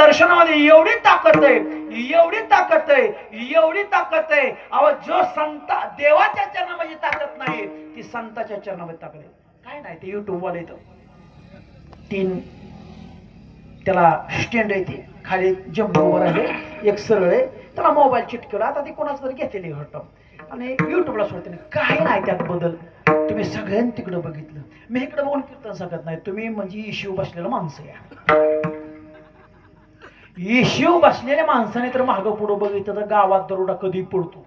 दर्शनामध्ये एवढी ताकद आहे एवढी ताकद आहे एवढी ताकद आहे. अहो जो संत देवाच्या चरणामध्ये ताकद नाही ती संताच्या चरणामध्ये ताकद आहे. काय नाही ते युट्यूब वाले येतं तीन त्याला स्टँड आहे ते. खाली जम्बोवर आहे एक सरळ आहे. त्याला मोबाईल चिटकवला. आता ते कोणाच तरी घेतलेली वाटतं आणि युट्यूबला सोडते. काय नाही त्यात बदल. तुम्ही सगळ्यांनी तिकडं बघितलं. मी इकडं बघून कीर्तन सांगत नाही. तुम्ही म्हणजे इश्यू बसलेलं माणसं या. येशीव बसलेल्या माणसाने तर मागं पुढं बघितलं तर गावात दरोडा कधी पडतो?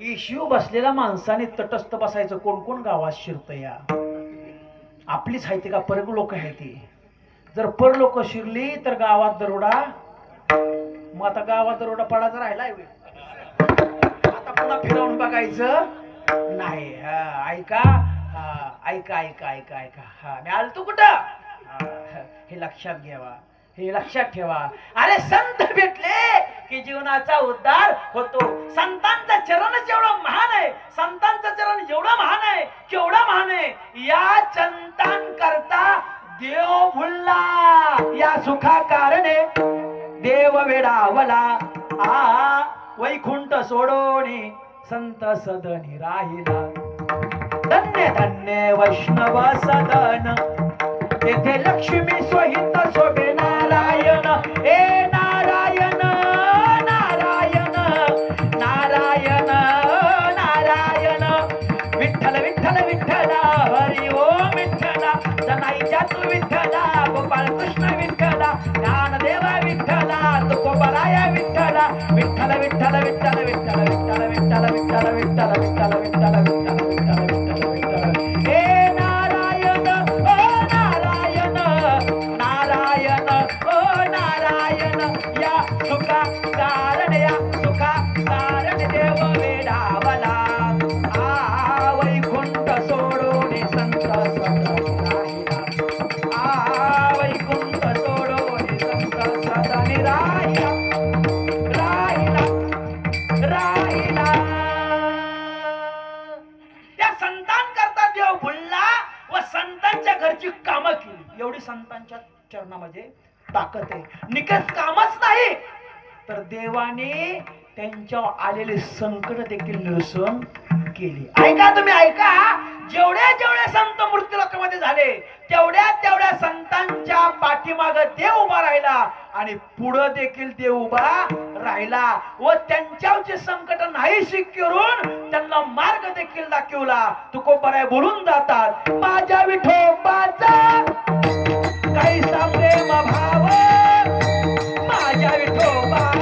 इशिव बसलेल्या माणसाने तटस्थ बसायचं कोण कोण? गावात शिरत या आपलीच आहे ते का? परग लोक आहे ती जर पर लोक शिरली तर गावात दरोडा. मग आता गावात दरोडा पडायचा राहिलाय बे. आता पुन्हा फिरवून बघायचं नाही. हा, ऐका. हा, ऐका ऐका ऐका ऐका. हा मी आलतो कुठं? हे लक्षात घ्यावा हे लक्षात ठेवा. अरे संत भेटले की जीवनाचा उद्धार होतो. संतांचं चरण जेवढं महान आहे संतांचं चरण जेवढं महान आहे केवढं महान आहे या चंतांकरता देव भुलला. या सुखा कारणे देव वेडावला. आ वैकुंठ सोडोनी संत सदनी राहिला. धन्य धन्य वैष्णव सदन. तेथे लक्ष्मी स्वहित सोबे नारायण ए नारायण नारायण नारायण नारायण. विठ्ठल विठ्ठल विठ्ठला हरी ओम विठ्ठला. जनाईच्या तू विठ्ठला गोपाळ कृष्ण विठ्ठला. ज्ञानदेवा विठ्ठला तुकोबराया विठ्ठला विठ्ठल. विठ्ठल विठ्ठल विठ्ठल विठ्ठल विठ्ठल विठ्ठल विठ्ठल विठ्ठल विठ्ठल विठ्ठल. कामं केली. एवढी संतांच्या चरणामध्ये ताकद आहे. निकट कामच नाही. तर देवाने त्यांच्यावर आलेले संकट देखील निरसन केली. ऐका तुम्ही ऐका. जेवढ्या जेवढ्या संत मृत्यू लोकांमध्ये झाले तेवढ्या तेवढ्या संतांच्या पाठीमाग देव उभा राहिला आणि पुढं देखील देव उभा राहिला व त्यांच्यावरचे संकट नाहीशी करून त्यांना मार्ग देखील दाखवला. तुकोबराय बोलून जातात माझ्या विठोबाचा कैसा भाव. माझ्या विठोबा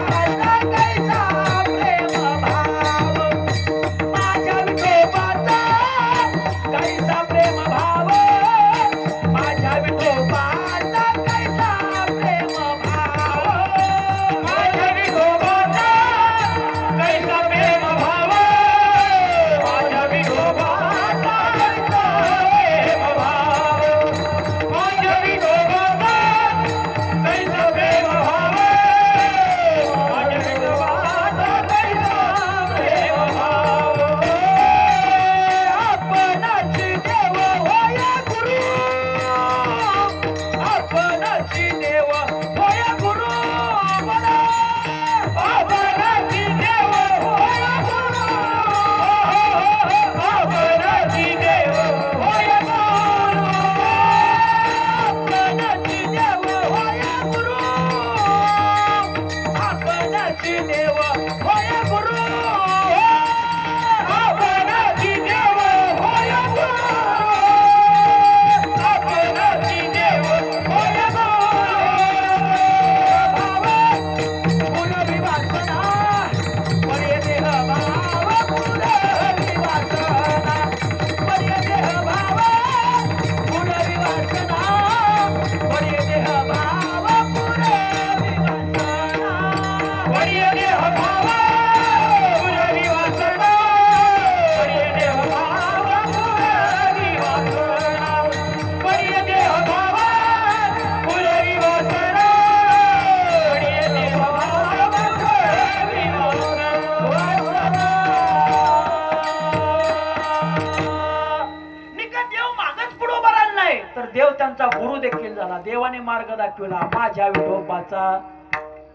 तर त्यांचा गुरु देखील झाला. देवाने मार्ग दाखविला. माझ्या विठोबाचा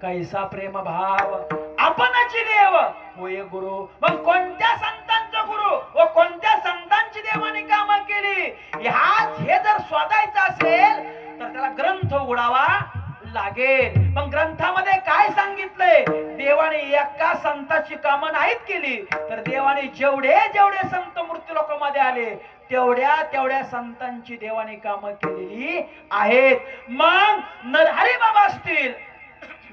कैसा प्रेम भाव आपणची देव. होय गुरु. मग कोणत्या संतांचा गुरु? व कोणत्या संतांची देवाने काम केली? ह्याच हे जर शोधायचं असेल तर त्याला ग्रंथ उघडावा लागेल. पण ग्रंथामध्ये काय सांगितलंय? देवाने एका संताची कामं नाहीत केली तर देवाने जेवढे जेवढे संत मृत्यू लोकांमध्ये आले तेवढ्या तेवढ्या संतांची देवाने कामं केलेली आहेत. मग नरहरी बाबा असतील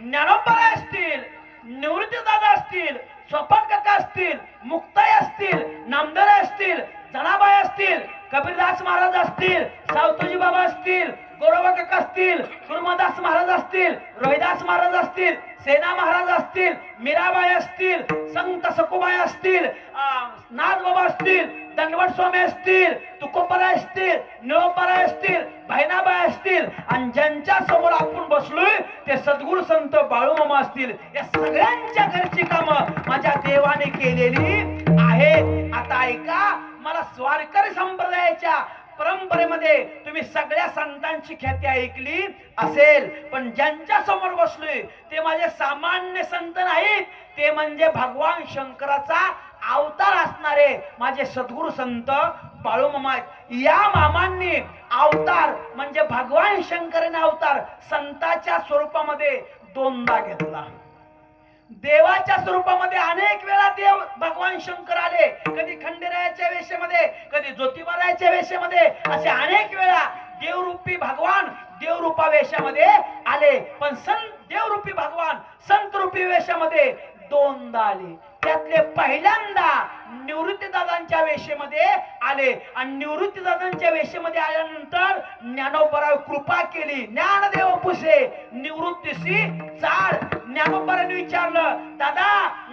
ज्ञानोबा असतील निवृत्ती दादा असतील स्वपन काका असतील मुक्ताई असतील नामदार असतील जनाबाई असतील कबीरदास महाराज असतील सावतोजी बाबा असतील गोरोबा काका असतील गुरुमदास महाराज असतील रोहिदास महाराज असतील सेना महाराज असतील मीराबाई असतील संत सकुबाई असतील नाथ बाबा असतील दंडवट स्वामी असतील तुकोपराय असतील निळोपराय असतील बहिणाबाई असतील आणि ज्यांच्या समोर आपण बसलोय ते सद्गुरु संत बाळूमामा असतील. या सगळ्यांच्या घरची कामं माझ्या देवाने केलेली आहेत. आता ऐका मला स्वारकरी संप्रदायाच्या परंपरेमध्ये तुम्ही सगळ्या संतांची ख्याती ऐकली असेल. पण ज्यांच्या समोर बसलोय ते माझे सामान्य संत नाहीत. ते म्हणजे भगवान शंकराचा अवतार असणारे माझे सद्गुरु संत बाळूमामा मामा या मामांनी अवतार म्हणजे भगवान शंकरने अवतार संताच्या स्वरूपामध्ये दोनदा घेतला. देवाच्या स्वरूपामध्ये अनेक वेळा देव भगवान शंकर आले. कधी खंडेरायाच्या वेशेमध्ये कधी ज्योतिबारायाच्या वेशेमध्ये असे अनेक वेळा देवरूपी भगवान देवरूपा वेशामध्ये आले. पण संत देवरूपी भगवान संत रूपी वेशामध्ये दोनदा आले. त्यातले पहिल्यांदा निवृत्तीदादांच्या वेशेमध्ये आले. आणि निवृत्तीदादांच्या वेशेमध्ये आल्यानंतर ज्ञानोपराव कृपा केली. ज्ञानदेव पुसे निवृत्तीशी चाळ ज्ञानोपराने विचारलं दादा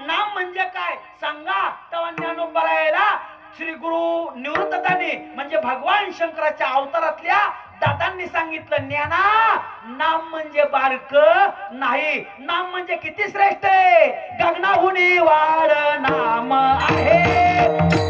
नाम म्हणजे काय? सांगा. तेव्हा ज्ञानोपरायला श्री गुरु निवृत्तदानी म्हणजे भगवान शंकराच्या अवतारातल्या दादांनी सांगितलं ज्ञाना नाम म्हणजे बारक नाही. नाम म्हणजे किती श्रेष्ठ आहे? गगनाहुनी वाढ नाम आहे.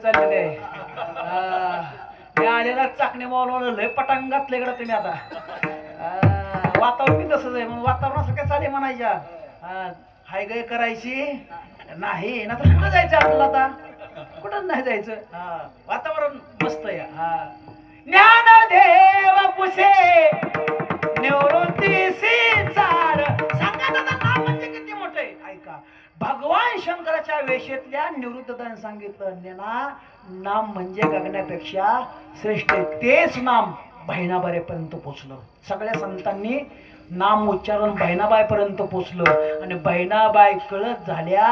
चाललेले आहे. आलेला चाकणे मावलं लय पटांग घातले इकडं तुम्ही आता. वातावरण बी तसंच आहे मग वातावरण काय चाले म्हणायच्या? हाय गय करायची? नाही ना तर कुठं जायचं आपल्याला आता? कुठं नाही जायचं? हा वातावरण मस्त आहे. हा. ज्ञानदेव पुसे निवृत्तीसी चाड भगवान शंकराच्या वेशेतल्या निवृत्तताने सांगितलं ज्ञाना नाम म्हणजे गगण्यापेक्षा श्रेष्ठ तेच नाम बहिणाबारेपर्यंत पोचलं. सगळ्या संतांनी नाम उच्चारण बहिणाबाईपर्यंत पोचलं. आणि बहिणाबाई कळत झाल्या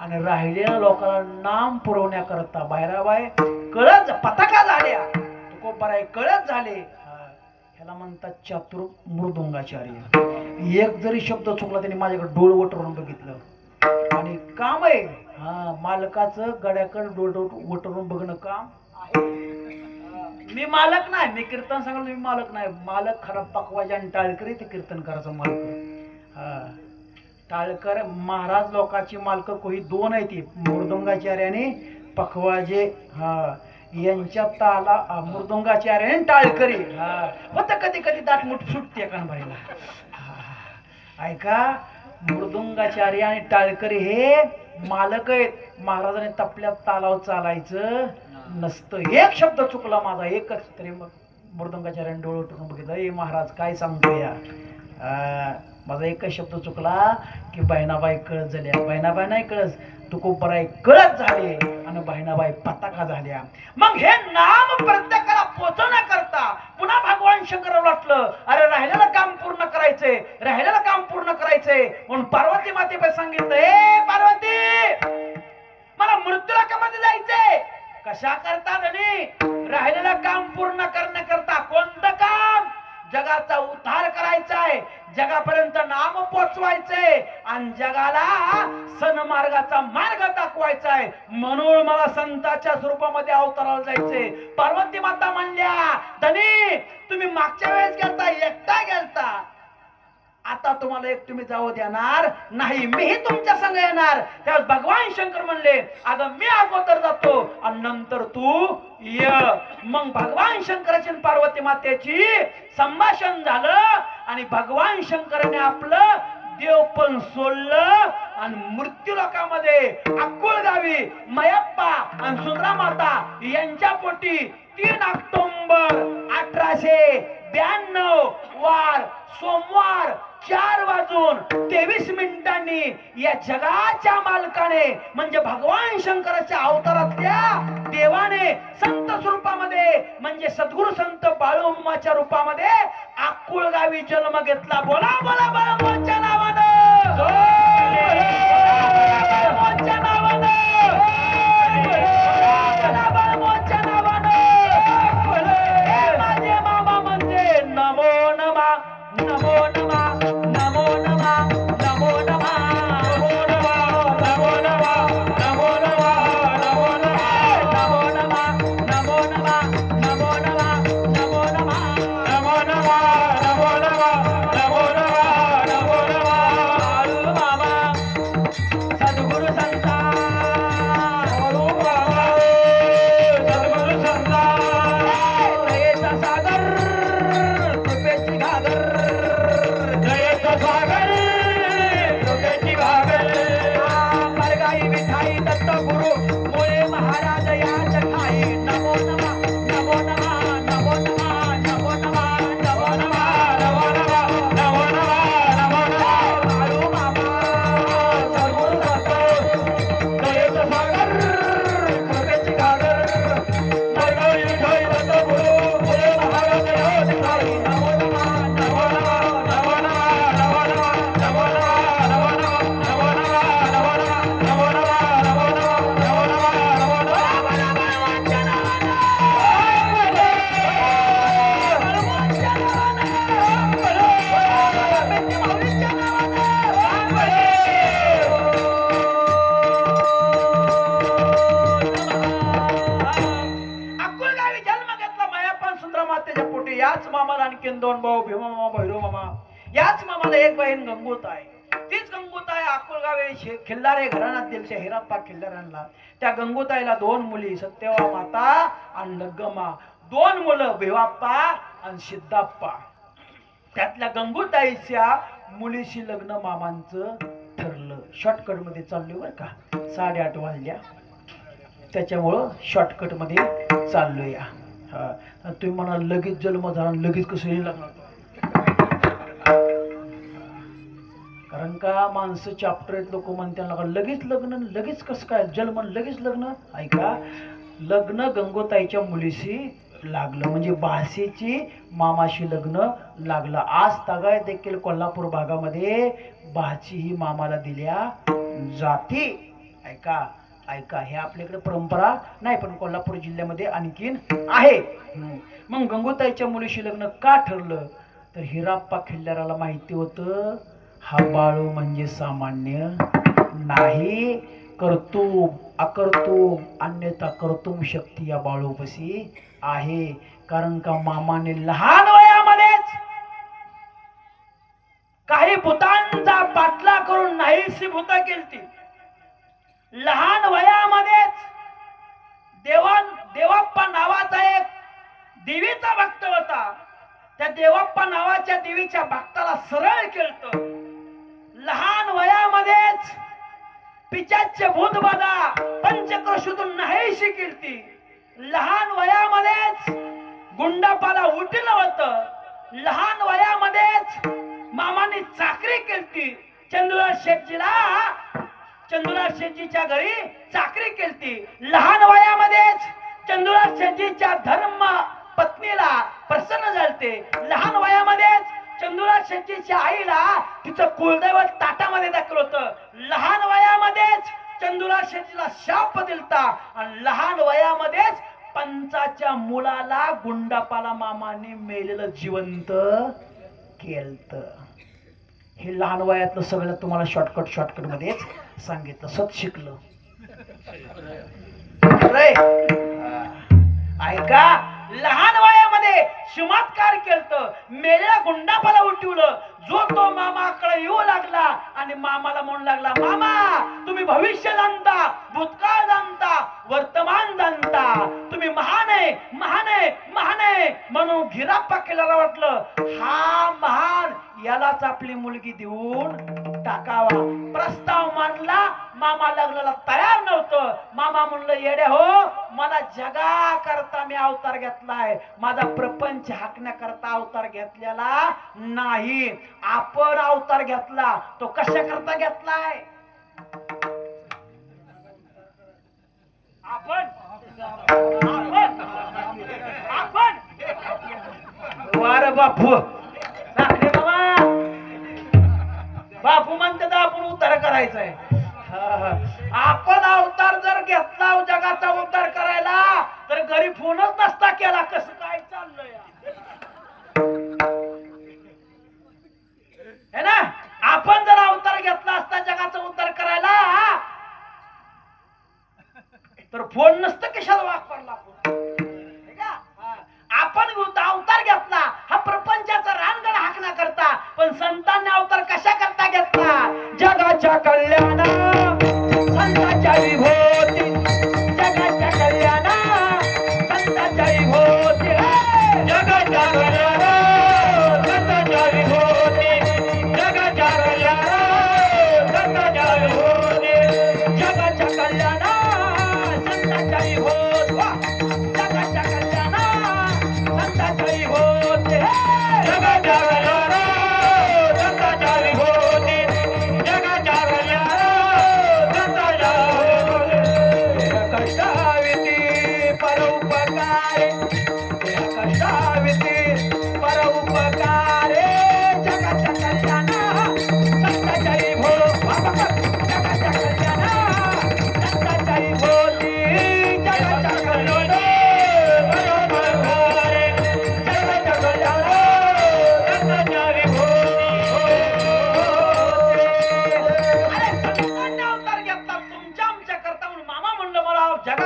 आणि राहिलेल्या लोकांना नाम पुरवण्याकरता बहिराबाई कळत पताका झाल्या. तुकोबाराय कळत झाले. ह्याला म्हणतात चातुर मृदुंगाचार्य एक जरी शब्द चुकला त्यांनी माझ्याकडे डोळवटरून बघितलं. आणि काम आहे. हा मालकाचं गड्याकडे डोळ वटरून बघणं काम मी मालक नाही. मी कीर्तन सांगलो मी मालक नाही. मालक खराब पकवाजा आणि टाळकरी ते कीर्तन करायचं मालक. हा. टाळकर महाराज लोकांची मालक कोही दोन आहे ती मृदुंगाचार्य आणि पखवाजे हा यांच्या ताला अ, मृदुंगाचार्य आणि टाळकरी. हा. होतं कधी कधी दाटमुट सुटते कान भाईला ऐका मृदुंगाचार्य आणि टाळकरी हे मालक आहेत. महाराजांनी तपल्यात तालाव चालायचं नसतं. एक शब्द चुकला माझा एकच. तरी मग मृदंगाचार्याने डोळ उठून बघितलं हे महाराज काय सांगतो या? माझा एकच शब्द चुकला की बहिणाबाई कळत झाल्या. बहिणाबाई नाही कळस. तुकोबराई कळत झाले आणि बहिणाबाई पताका झाल्या. मग हे नाम प्रत्येकाला पोचवण्याकरता पुन्हा भगवान शंकराला वाटलं अरे राहिलेलं काम पूर्ण करायचंय राहिलेलं काम पूर्ण करायचंय म्हणून पार्वती मातेबाई सांगितलं हे पार्वती मला मृत्यूला कामात जायचंय. कशा करता राहिलेलं काम पूर्ण करण्याकरता कोणतं काम? जगाचा उद्धार करायचा आहे जगापर्यंत नाम पोचवायचंय. आणि जगाला सन्मार्गाचा मार्ग दाखवायचा आहे म्हणून मला संताच्या स्वरूपामध्ये अवताराला जायचंय. पार्वती माता म्हणल्या धनी तुम्ही मागच्या वेळेस गेलता एकटा गेलता. आता तुम्हाला एक तुम्ही जाऊ देणार. नाही मीही तुमच्या संग येणार. त्यावेळेस भगवान शंकर म्हणले अगं मी अगोदर जातो आणि नंतर तू य. मग भगवान शंकराची पार्वती मातेची संभाषण झालं आणि भगवान शंकराने आपलं देव पण सोडलं आणि मृत्यू लोकांमध्ये अक्कुळ गावी मयप्पा आणि सुंदरा माता यांच्या पोटी तीन ऑक्टोबर अठराशे ब्याण्णव वार सोमवार चार वाजून तेवीस मिनिटांनी या जगाच्या मालकाने म्हणजे भगवान शंकराच्या अवतारातल्या देवाने संत स्वरूपामध्ये म्हणजे सद्गुरु संत बाळूमाच्या रूपामध्ये आकुळ गावी जन्म घेतला. बोला बोला बाळूमाच्या 大葫芦。मातेच्या पोटी याच मामाला आणखीन दोन भाऊ भीमा मामा भैरव मामा. याच मामाला एक बहीण गंगोत आहे तीच गंगोत अकोलगावे शे- खिल्लारे घराण्यात दिलच्या हिराप्पा खिल्लाऱ्यांना. त्या गंगोताईला दोन मुली सत्यवा माता आणि लग्गमा दोन मुलं भिवाप्पा आणि सिद्धाप्पा. त्यातल्या गंगूताईच्या मुलीशी लग्न मामांचं ठरलं. शॉर्टकटमध्ये चाललोय बरं का. साडेआठ वाजल्या. त्याच्यामुळं शॉर्टकटमध्ये चाललो या. हा. तुम्ही म्हणा लगेच जन्म झाला लगेच कसं हे लग्न कारण का माणसं चॅप्टर आहेत लोक म्हणतात लगा लगेच लग्न लगेच कसं काय? जन्म लगेच लग्न? ऐका लग्न गंगोताईच्या मुलीशी लागलं. म्हणजे बाळशीची मामाशी लग्न लागलं. आज तगाय देखील कोल्हापूर भागामध्ये बाची ही मामाला दिल्या जाती. ऐका ऐका हे आपल्याकडे परंपरा नाही पण कोल्हापूर जिल्ह्यामध्ये आणखीन आहे. मग गंगोताईच्या मुलीशी लग्न का ठरलं? तर हिराप्पा खिल्लाराला माहिती होतं हा बाळू म्हणजे सामान्य नाही कर्तुब अकर्तुब अन्यथा कर्तुम शक्ती या बाळूपशी आहे. कारण का मामाने लहान वयामध्येच काही भूतांचा पाटला करून नाहीशी भूता केलती. लहान वयामध्येच देवान देवाप्पा नावाचा एक देवीचा भक्त होता. त्या देवाप्पा नावाच्या देवीच्या भक्ताला सरळ केलत. लहान वयामध्येच पिचाचे भूत बाधा पंचक्रोशीतून नाहीशी शिकिलती लहान वयामध्येच गुंडापाला उठलं होत. लहान वयामध्येच मामाने चाकरी केलती. चंद्र शेटजीला चंदुराज शेटजीच्या घरी चाकरी केलती. लहान वयामध्येच चंदुराज शेटजीच्या धर्म पत्नीला प्रसन्न झालते. लहान वयामध्येच चंदुराज शेट्टीच्या आईला तिचं कुलदैवत ताटामध्ये दाखल होतं. लहान वयामध्येच चंदुराज शेट्टीला शाप दिलता. आणि लहान वयामध्येच पंचाच्या मुलाला गुंडापाला मामाने मेलेलं जिवंत केलत. हे लहान वयातलं सगळं तुम्हाला शॉर्टकट शॉर्टकट मध्येच सांगितलं सत शिकलं. ऐका लहान वयामध्ये शिमात्कार केलत मेळ्या गुंडापाला उठवलं जो तो मामाकडे येऊ लागला आणि मामाला म्हणू लागला मामा तुम्ही भविष्य जाणता भूतकाळ जाणता वर्तमान जाणता तुम्ही महान आहे महान आहे महान आहे. म्हणून घिराप्पा केल्याला वाटलं हा महान यालाच आपली मुलगी देऊन टाकावा. प्रस्ताव मांडला मामा लग्नाला तयार नव्हतं. मामा म्हणलं येडे हो मला जगा करता मी अवतार घेतलाय. माझा प्रपंच हाकण्याकरता अवतार घेतलेला नाही. आपण अवतार घेतला तो कशा करता घेतलाय? आपण? आपण? आपण? वार बापू. बापू म्हणते तर आपण उतार करायचा आहे आपण अवतार जर घेतला जगाचा उतार करायला तर घरी फोनच नसता केला. कसं काय चाललंय ना आपण जर अवतार घेतला असता जगाचा उतार करायला तर फोन नसतं कशाला वापरला आपण आपण अवतार घेतला प्रपंचाचा रानगड हाकण्या करता पण संतांना अवतार कशा करता घेतला? जगाच्या कल्याणा संतांच्या विभूती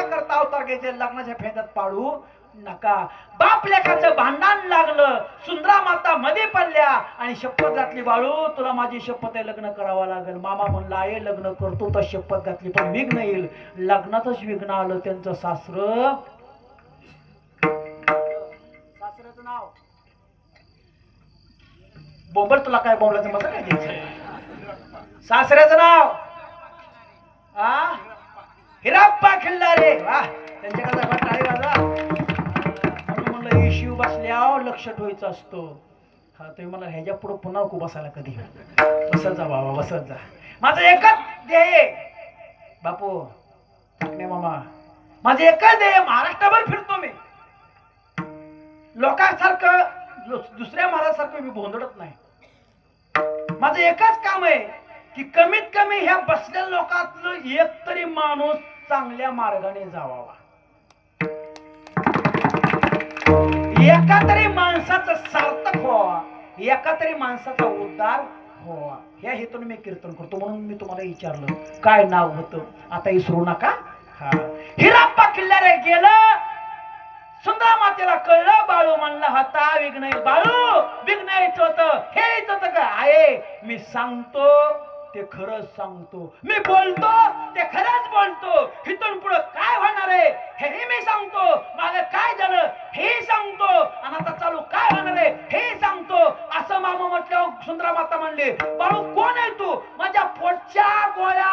करता अवतार घ्यायचे लग्नाच्या फेद्यात पाडू नका. बाप लेखाचं भांडण लागलं. सुंदरा माता मध्ये पडल्या आणि शपथ घातली बाळू तुला माझी शपथ आहे लग्न करावं लागेल. मामा म्हणला आहे लग्न करतो तर शपथ घातली पण विघ्न येईल. लग्नातच विघ्न आलं त्यांचं सासर. सासऱ्याचं नाव? बोंबल तुला काय बोंबलाचं मजा काय सासऱ्याचं नाव? आ? हिराप्पा खिल्लारे. वा त्यांच्याकडे म्हणून म्हणलं हे शिव बसल्यावर लक्ष ठेवायचं असतो. हा तुम्ही मला ह्याच्या पुढे पुन्हा खूप बसायला कधी बसत जा बाबा बसत जा. माझं एकच ध्येय. बापू ठाकणे मामा. माझं एकच ध्येय महाराष्ट्रभर फिरतो मी. लोकांसारखं दुसऱ्या महाराजासारखं मी भोंदडत नाही. माझं एकच काम आहे की कमीत कमी ह्या बसलेल्या लोकातलं एक तरी माणूस चांगल्या मार्गाने जावावा. एका तरी माणसाचं सार्थक व्हावा. एका तरी माणसाचा उद्धार व्हावा. या हेतून मी कीर्तन करतो म्हणून मी तुम्हाला विचारलं काय नाव होतं? आता विसरू नका. हा. हिराप्पा किल्ल्याला गेलं. सुंदर मातेला कळलं बाळू म्हणला हाता विघ्न बाळू विघ्न यायचं होतं. हे यायचं होतं का आहे? मी सांगतो ते खरंच सांगतो. मी बोलतो ते खरंच बोलतो. इथून पुढे काय होणार आहे हेही मी सांगतो. मागे काय झालं हे सांगतो. आणि आता चालू काय होणार आहे हे सांगतो. असं मामा म्हटल्यावर सुंदरा माता म्हणले बाळू कोण आहे तू? माझ्या पोटच्या गोळ्या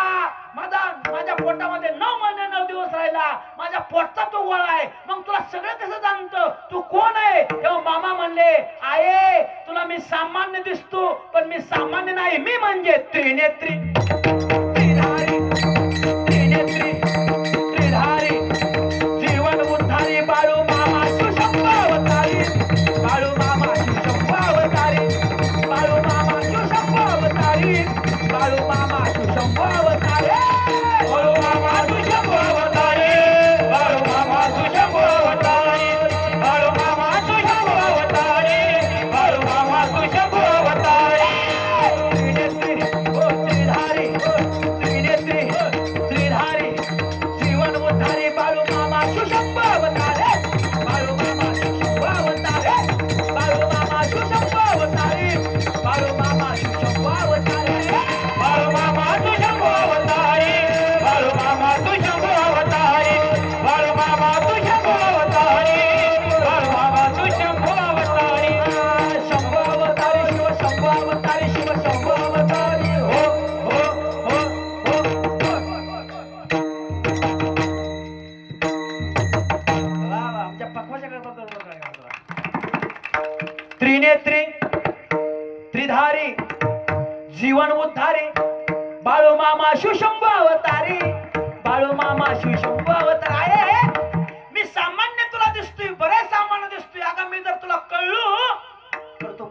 माझा माझ्या पोटामध्ये नऊ महिने नऊ दिवस राहिला माझ्या पोटचा तो गोळा आहे. मग तुला सगळं कसं जाणतं? तू कोण आहे? तेव्हा मामा म्हणले आहे तुला मी सामान्य दिसतो पण मी सामान्य नाही. मी म्हणजे त्रिनेत्री.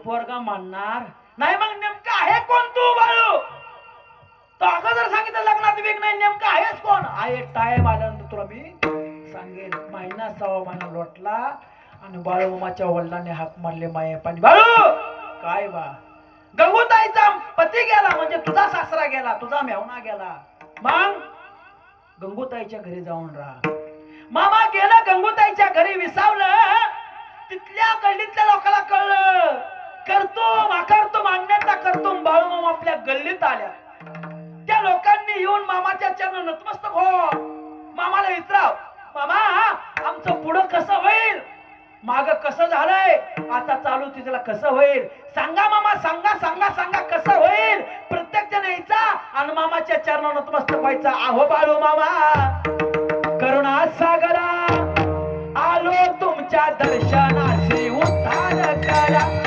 पोरगा मानणार नाही मग नेमकं आहे कोण तू बाळू? तो अगं जर सांगितलं लग्नात वेग नाही नेमकं आहेच कोण? आहे टाइम आल्यानंतर तुला मी सांगेन. महिना सहा महिना लोटला आणि बाळूमाच्या वडिलांनी हाक मारले माये पाणी बाळू काय बा? गंगूताईचा पती गेला म्हणजे तुझा सासरा गेला तुझा मेवना गेला. मग गंगूताईच्या घरी जाऊन राहा. मामा गेला गंगूताईच्या घरी विसावलं. तिथल्या गल्लीतल्या लोकांना कळलं. करतो करतो मान्यता करतो बाळू मामा आपल्या गल्लीत आल्या. त्या लोकांनी येऊन मामाच्या चरण नतमस्तक हो. मामाला विचाराव मामा आमचं पुढं कसं होईल? माग कसं झालंय? आता चालू तिथला कसं होईल? सांगा मामा सांगा सांगा सांगा कसं होईल? प्रत्येक जण यायचा आणि मामाच्या चरण नतमस्तक व्हायचा. आहो बाळू मामा करुणा सागरा आलो तुमच्या दर्शनाशी उद्धार करा.